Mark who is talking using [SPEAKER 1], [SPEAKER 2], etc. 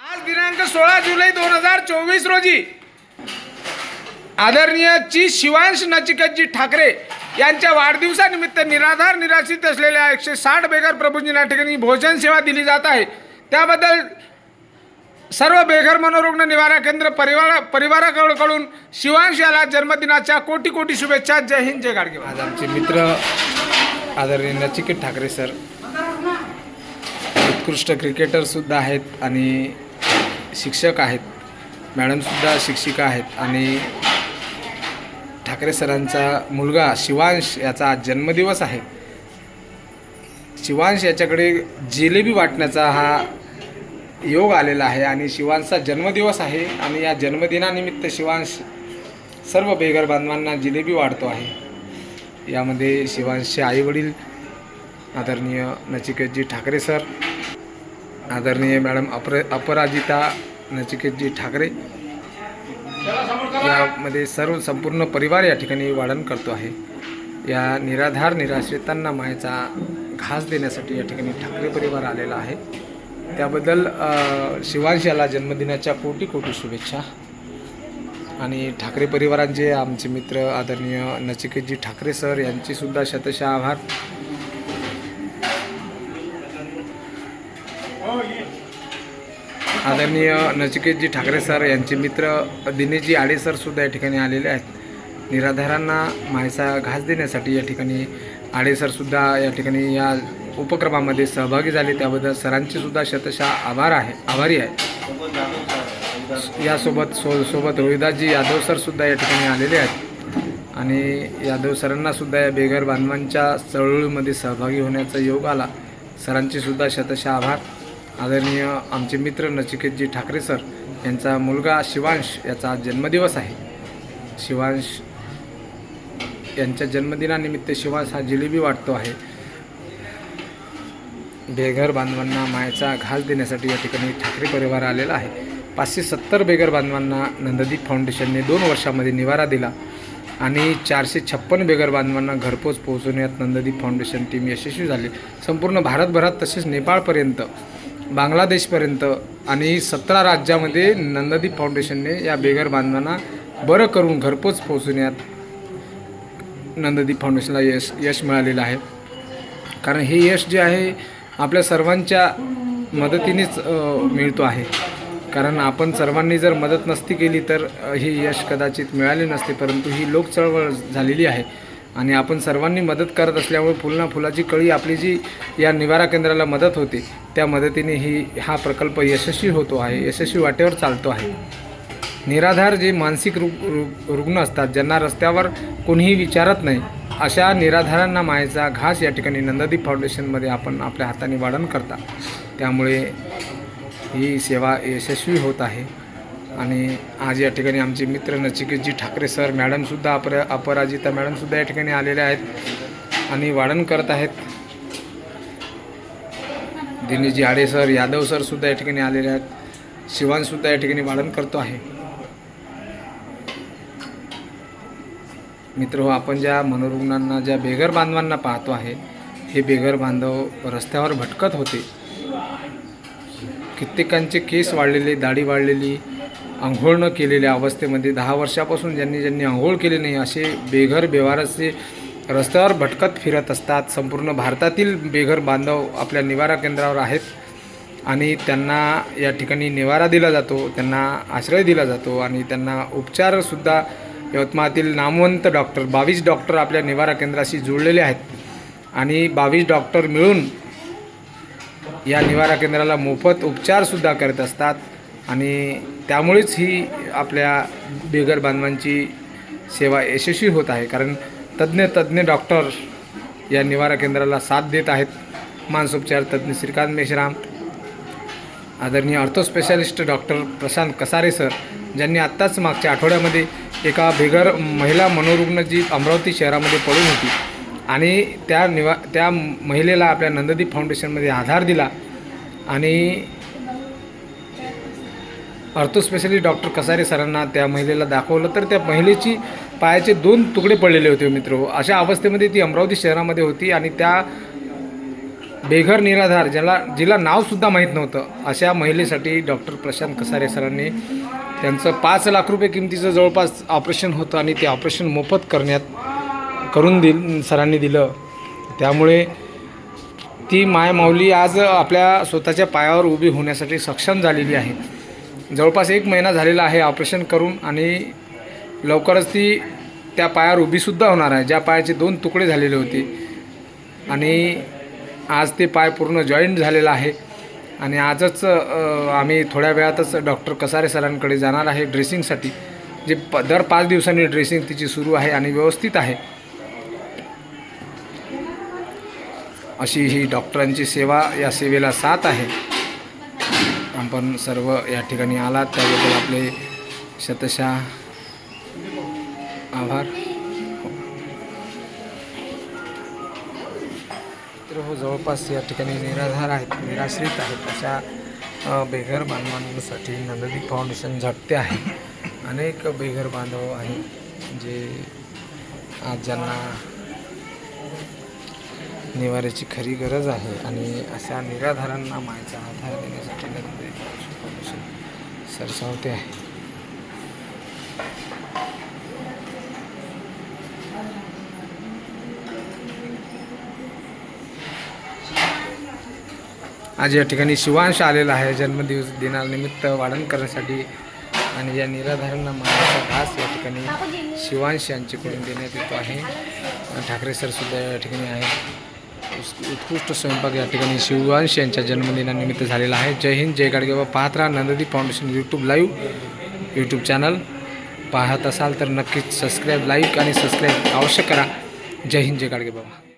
[SPEAKER 1] आज दिनांक सोळा जुलै दोन हजार चोवीस रोजी आदरणीय ची. शिवांश नचिकेतजी ठाकरे यांच्या वाढदिवसानिमित्त निराधार निराश्रित असलेल्या एकशे साठ बेघर प्रभूजींना या ठिकाणी भोजन सेवा दिली जात आहे. त्याबद्दल सर्व बेघर मनोरुग्ण निवारा केंद्र परिवारा परिवाराकडून शिवांश याला जन्मदिनाच्या कोटी कोटी शुभेच्छा. जय हिंद जय गाडगे आज आमचे मित्र आदरणीय नचिकेत ठाकरे सर उत्कृष्ट क्रिकेटरसुद्धा आहेत आणि शिक्षक आहेत. मॅडमसुद्धा शिक्षिका आहेत आणि ठाकरे सरांचा मुलगा शिवांश याचा आज जन्मदिवस आहे. शिवांश याच्याकडे जिलेबी वाटण्याचा हा योग आलेला आहे आणि शिवांशचा जन्मदिवस आहे आणि या जन्मदिनानिमित्त शिवांश सर्व बेघर बांधवांना जिलेबी वाढतो आहे. यामध्ये शिवांशचे आईवडील आदरणीय नचिकेतजी ठाकरे सर आदरणीय मॅडम अपर अपराजिता नचिकेतजी ठाकरे यामध्ये सर्व संपूर्ण परिवार या ठिकाणी वाढण करतो आहे. या निराधार निराश्रितांना मायेचा घास देण्यासाठी या ठिकाणी ठाकरे परिवार आलेला आहे. त्याबद्दल अ, शिवांश याला जन्मदिनाच्या कोटी कोटी शुभेच्छा. आणि ठाकरे परिवारांचे आमचे मित्र आदरणीय नचिकेतजी ठाकरे सर यांचीसुद्धा शतशः आभार. आदरणीय नचिकेतजी ठाकरे सर यांचे मित्र दिनेशजी आडे सर सुद्धा या ठिकाणी आलेले आहेत. निराधारांना मायसा घास देण्यासाठी या ठिकाणी आडे सर सुद्धा या ठिकाणी या उपक्रमामध्ये सहभागी झाले. त्याबद्दल सरांचे सुद्धा शतशः आभार आहे आभारी आहे. यासोबत सो सोबत रोहिदासजी यादव सर सुद्धा या ठिकाणी आलेले आहेत. आणि यादव सरांना सुद्धा या बेघर बांधवांच्या चळवळीमध्ये सहभागी होण्याचा योग आला. सरांचे सुद्धा शतशः आभार. आदरणीय आमचे मित्र नचिकेतजी ठाकरे सर यांचा मुलगा शिवांश याचा आज जन्मदिवस आहे. शिवांश यांच्या जन्मदिनानिमित्त शिवांश हा जिलेबी वाटतो आहे. बेघर बांधवांना मायेचा घास देण्यासाठी या ठिकाणी ठाकरे परिवार आलेला आहे. पाचशे सत्तर बेघर बांधवांना नंददीप फाउंडेशनने दोन वर्षामध्ये निवारा दिला आणि चारशे छप्पन बेघर बांधवांना घरपोच पोहोचवण्यात नंददीप फाउंडेशन टीम यशस्वी झाली. संपूर्ण भारतभरात तसेच नेपाळपर्यंत बांगलादेशपर्यंत आणि सतरा राज्यामध्ये नंददीप फाउंडेशनने या बेघर बांधवांना बरं करून घरपोच पोहोचवण्यात नंददीप फाउंडेशनला यश यश मिळालेलं आहे. कारण हे यश जे आहे आपल्या सर्वांच्या मदतीनेच मिळतो आहे. कारण आपण सर्वांनी जर मदत नसती केली तर हे यश कदाचित मिळाले नसते परंतु ही लोक चळवळ झालेली आहे. आणि आपण सर्वांनी मदत करत असल्यामुळे फुलना फुलाची कळी आपली जी या निवारा केंद्राला मदत होते त्या मदतीने ही हा प्रकल्प यशस्वी होतो आहे यशस्वी वाटेवर चालतो आहे. निराधार जे मानसिक रुग रुग्ण असतात ज्यांना रस्त्यावर कोणीही विचारत नाही अशा निराधारांना मायेचा घास या ठिकाणी नंददीप फाउंडेशनमध्ये आपण आपल्या हाताने वाढण करता. त्यामुळे ही सेवा यशस्वी होत आहे. आणि आज या ठिकाणी आमचे मित्र नचिकेतजी ठाकरे सर मॅडमसुद्धा अपर अपराजिता मॅडमसुद्धा या ठिकाणी आलेल्या आहेत आणि वाढण करत आहेत. दिनेशजी आडे सर यादव सर सुद्धा या ठिकाणी आलेले आहेत. शिवानसुद्धा या ठिकाणी वाढण करतो आहे. मित्र हो आपण ज्या मनोरुग्णांना ज्या बेघर बांधवांना पाहतो आहे हे बेघर बांधव रस्त्यावर भटकत होते. कित्येकांचे केस वाढलेले दाढी वाढलेली आंघोळ न केलेल्या अवस्थेमध्ये दहा वर्षापासून ज्यांनी ज्यांनी आंघोळ केले नाही असे बेघर बेवारसे रस्त्यावर भटकत फिरत असतात. संपूर्ण भारतातील बेघर बांधव आपल्या निवारा केंद्रावर आहेत आणि त्यांना या ठिकाणी निवारा दिला जातो त्यांना आश्रय दिला जातो आणि त्यांना उपचारसुद्धा यवतमाळातील नामवंत डॉक्टर बावीस डॉक्टर आपल्या निवारा केंद्राशी जुळलेले आहेत. आणि बावीस डॉक्टर मिळून या निवारा केंद्राला मोफत उपचारसुद्धा करत असतात आणि त्यामुळेच ही आपल्या बेघर बांधवांची सेवा यशस्वी होत आहे. कारण तज्ज्ञ तज्ज्ञ डॉक्टर या निवारा केंद्राला साथ देत आहेत मानसोपचार तज्ज्ञ श्रीकांत मेश्राम. आदरणीय ortho specialist doctor Prashant Kasare sir ज्यांनी आत्ताच मागच्या आठवड्यामध्ये एका बेघर महिला मनोरुग्ण जी अमरावती शहरामध्ये पडून होती आणि त्या निवा त्या महिलेला आपल्या नंददीप फाउंडेशनमध्ये आधार दिला आणि अर्थस्पेशली डॉक्टर कसारे सरांना त्या महिलेला दाखवलं. तर त्या महिलेची पायाचे दोन तुकडे पडलेले होते मित्र. अशा अवस्थेमध्ये ती अमरावती शहरामध्ये होती आणि त्या बेघर निराधार ज्याला जिला नावसुद्धा माहीत नव्हतं अशा महिलेसाठी डॉक्टर प्रशांत कसारे सरांनी त्यांचं पाच लाख रुपये किमतीचं जवळपास ऑपरेशन होतं आणि ते ऑपरेशन मोफत करण्यात करून दिल सरांनी दिलं. त्यामुळे ती मायमाऊली आज आपल्या स्वतःच्या पायावर उभी होण्यासाठी सक्षम झालेली आहे. जवळपास एक महिना झालेला आहे ऑपरेशन करून आणि लवकरच ती त्या पायावर उभीसुद्धा होणार आहे. ज्या पायाचे दोन तुकडे झालेले होते. आणि आज ते पाय पूर्ण जॉईंट झालेला आहे. आणि आजच आम्ही थोड्या वेळातच डॉक्टर कसारे सरांकडे जाणार आहे ड्रेसिंगसाठी. जे प दर पाच दिवसांनी ड्रेसिंग तिची सुरू आहे आणि व्यवस्थित आहे. अशी ही डॉक्टरांची सेवा या सेवेला साथ आहे. आपण सर्व या ठिकाणी आलात. त्याबद्दल आपले शतशा आभार. तर हो जवळपास या ठिकाणी निराधार आहेत निराश्रित आहेत अशा बेघर बांधवांसाठी नंददीप फाउंडेशन झटते आहे. अनेक बेघर बांधव आहेत जे आज ज्यांना निवाऱ्याची खरी गरज आहे आणि अशा निराधारांना मायचा आधार देण्यासाठी नंददीप सरसावते आहे. आज या ठिकाणी शिवांश आलेला आहे. जन्मदिवस दिनानिमित्त वाढण करण्यासाठी आणि या निराधारांना मानाचा घास या ठिकाणी शिवांश यांच्याकडून देण्यात येतो आहे. ठाकरे सरसुद्धा या ठिकाणी आहेत. उत्कृष्ट स्वयंपाक या ठिकाणी शिववंश यांच्या जन्मदिनानिमित्त झालेला आहे. जय हिंद जय गाडगेबा पाहत राहा नंददी foundation YouTube live YouTube channel पाहत असाल तर नक्कीच सबस्क्राईब लाईक आणि सबस्क्राईब अवश्य करा. जय हिंद जय गाडगेबाबा.